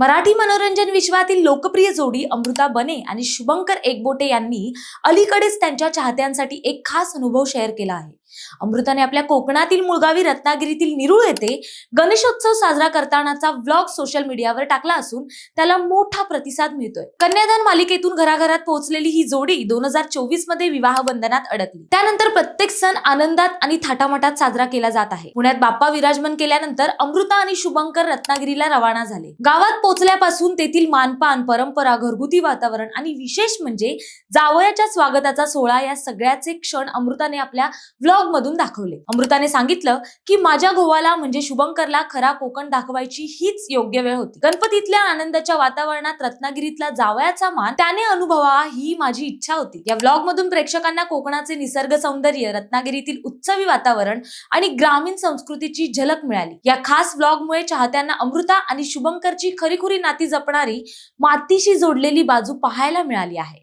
मराठी मनोरंजन विश्वातील लोकप्रिय जोडी अमृता बने आणि शुभंकर एकबोटे यांनी अलीकडेच त्यांच्या चाहत्यांसाठी एक खास अनुभव शेअर केला आहे. अमृताने आपल्या कोकणातील मुळगावी रत्नागिरीतील निरुळ येथे गणेशोत्सव साजरा करतानाचा व्लॉग सोशल मीडियावर टाकला असून त्याला मोठा प्रतिसाद मिळतोय. कन्यादान मालिकेतून घराघरात पोहोचलेली ही जोडी दोन हजार चोवीसमध्ये विवाह बंधनात अडकली. त्यानंतर प्रत्येक सण आनंदात आणि थाटामाटात साजरा केला जात आहे. पुण्यात बाप्पा विराजमान केल्यानंतर अमृता आणि शुभंकर रत्नागिरीला रवाना झाले. गावात पोचल्यापासून तेथील मानपान परंपरा घरगुती वातावरण आणि विशेष म्हणजे जावयाच्या स्वागताचा सोहळा या सगळ्याचे क्षण अमृताने आपल्या व्लॉग मधून दाखवले. अमृताने सांगितलं की माझ्या गोवाला म्हणजे शुभंकरला खरा कोकण दाखवायची हीच योग्य वेळ होती. गणपतीतल्या आनंदाच्या वातावरणात रत्नागिरीतला जावयाचा मान त्याने अनुभवा ही माझी इच्छा होती. या व्लॉग मधून प्रेक्षकांना कोकणाचे निसर्ग सौंदर्य रत्नागिरीतील उत्सवी वातावरण आणि ग्रामीण संस्कृतीची झलक मिळाली. या खास व्लॉगमुळे चाहत्यांना अमृता आणि शुभंकरची खरी खरीखुरी नाती जपणारी मातीशी जोडलेली बाजू पाहायला मिळाली आहे.